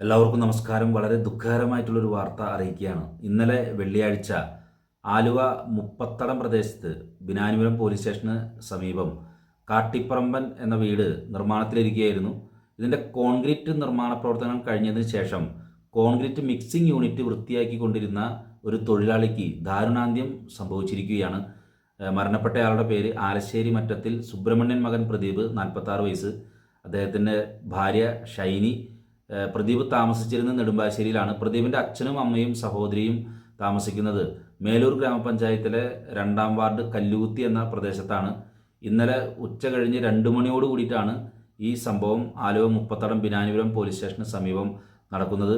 എല്ലാവർക്കും നമസ്കാരം. വളരെ ദുഃഖകരമായിട്ടുള്ളൊരു വാർത്ത അറിയിക്കുകയാണ്. ഇന്നലെ വെള്ളിയാഴ്ച ആലുവ മുപ്പത്തടം പ്രദേശത്ത് ബിനാനിപുരം പോലീസ് സ്റ്റേഷന് സമീപം കാട്ടിപ്പറമ്പൻ എന്ന വീട് നിർമ്മാണത്തിലിരിക്കുകയായിരുന്നു. ഇതിന്റെ കോൺക്രീറ്റ് നിർമ്മാണ പ്രവർത്തനം കഴിഞ്ഞതിന് ശേഷം കോൺക്രീറ്റ് മിക്സിംഗ് യൂണിറ്റ് വൃത്തിയാക്കിക്കൊണ്ടിരുന്ന ഒരു തൊഴിലാളിക്ക് ദാരുണാന്ത്യം സംഭവിച്ചിരിക്കുകയാണ്. മരണപ്പെട്ടയാളുടെ പേര് ആലശ്ശേരി മറ്റത്തിൽ സുബ്രഹ്മണ്യൻ മകൻ പ്രദീപ് നാൽപ്പത്താറ് വയസ്സ്. അദ്ദേഹത്തിന്റെ ഭാര്യ ഷൈനി പ്രദീപ് താമസിച്ചിരുന്ന നെടുമ്പാശ്ശേരിയിലാണ് പ്രദീപിന്റെ അച്ഛനും അമ്മയും സഹോദരിയും താമസിക്കുന്നത്. മേലൂർ ഗ്രാമപഞ്ചായത്തിലെ രണ്ടാം വാർഡ് കല്ലുകുത്തി എന്ന പ്രദേശത്താണ്. ഇന്നലെ ഉച്ച കഴിഞ്ഞ് രണ്ട് മണിയോട് കൂടിയിട്ടാണ് ഈ സംഭവം ആലുവ മുപ്പത്തടം ബിനാനിപുരം പോലീസ് സ്റ്റേഷന് സമീപം നടക്കുന്നത്.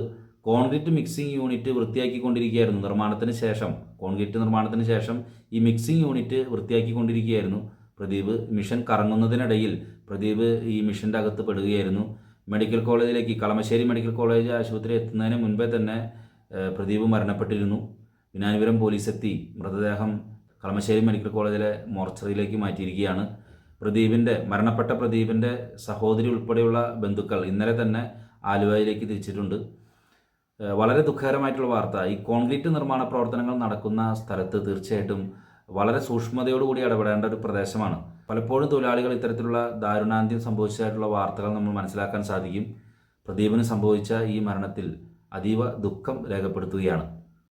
കോൺക്രീറ്റ് മിക്സിംഗ് യൂണിറ്റ് വൃത്തിയാക്കിക്കൊണ്ടിരിക്കുകയായിരുന്നു. നിർമ്മാണത്തിന് ശേഷം കോൺക്രീറ്റ് നിർമ്മാണത്തിന് ശേഷം ഈ മിക്സിംഗ് യൂണിറ്റ് വൃത്തിയാക്കിക്കൊണ്ടിരിക്കുകയായിരുന്നു പ്രദീപ്. മിഷൻ കറങ്ങുന്നതിനിടയിൽ പ്രദീപ് ഈ മിഷന്റെ അകത്ത് പെടുകയായിരുന്നു. മെഡിക്കൽ കോളേജിലേക്ക് കളമശ്ശേരി മെഡിക്കൽ കോളേജ് ആശുപത്രി എത്തുന്നതിന് മുൻപേ തന്നെ പ്രദീപ് മരണപ്പെട്ടിരുന്നു. വിനാനിപുരം പോലീസ് എത്തി മൃതദേഹം കളമശ്ശേരി മെഡിക്കൽ കോളേജിലെ മോർച്ചറിയിലേക്ക് മാറ്റിയിരിക്കുകയാണ്. പ്രദീപിന്റെ മരണപ്പെട്ട പ്രദീപിന്റെ സഹോദരി ഉൾപ്പെടെയുള്ള ബന്ധുക്കൾ ഇന്നലെ തന്നെ ആലുവയിലേക്ക് തിരിച്ചിട്ടുണ്ട്. വളരെ ദുഃഖകരമായിട്ടുള്ള വാർത്ത. ഈ കോൺക്രീറ്റ് നിർമ്മാണ പ്രവർത്തനങ്ങൾ നടക്കുന്ന സ്ഥലത്ത് തീർച്ചയായിട്ടും വളരെ സൂക്ഷ്മതയോടുകൂടി ഇടപെടേണ്ട ഒരു പ്രദേശമാണ്. പലപ്പോഴും തൊഴിലാളികൾ ഇത്തരത്തിലുള്ള ദാരുണാന്ത്യം സംഭവിച്ചതായിട്ടുള്ള വാർത്തകൾ നമ്മൾ മനസ്സിലാക്കാൻ സാധിക്കും. പ്രദീപിന് സംഭവിച്ച ഈ മരണത്തിൽ അതീവ ദുഃഖം രേഖപ്പെടുത്തുകയാണ്.